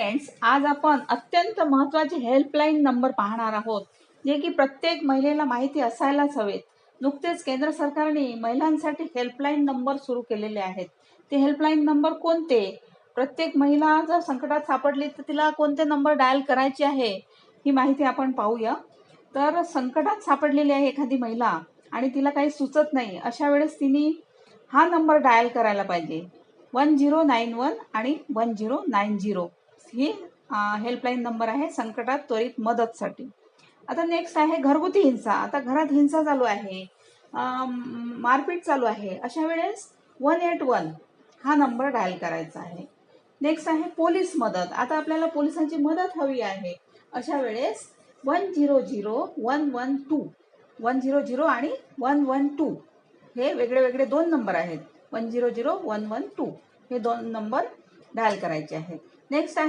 Friends आज आपण अत्यंत महत्त्वाचे हेल्पलाईन नंबर पाहणार आहोत जे की प्रत्येक महिलेला माहिती असायलाच हवेत. नुकतेच केंद्र सरकारने महिलांसाठी हेल्पलाईन नंबर सुरू केलेले आहेत. ते हेल्पलाईन नंबर कोणते? प्रत्येक महिला जर संकटात सापडली तर तिला कोणते नंबर डायल करायचे आहे ही माहिती आपण पाहूया. तर संकटात सापडलेली आहे एखादी महिला आणि तिला काही सुचत नाही अशा वेळेस तिने हा नंबर डायल करायला पाहिजे. वन झिरो नाईन वन आणि वन झिरो नाईन झिरो ही हेल्पलाईन नंबर आहे संकटात त्वरित मदतसाठी. आता नेक्स्ट आहे घरगुती हिंसा. आता घरात हिंसा चालू आहे. मारपीट चालू आहे. अशा वेळेस वन एट वन हा नंबर डायल करायचा आहे. नेक्स्ट आहे पोलीस मदत. आता आपल्याला पोलिसांची मदत हवी आहे. अशा वेळेस one zero zero one one two one zero zero आणि वन वन टू हे वेगळे वेगळे दोन नंबर आहेत. One zero zero one one two हे दोन नंबर डायल करायचे आहेत. नेक्स्ट आहे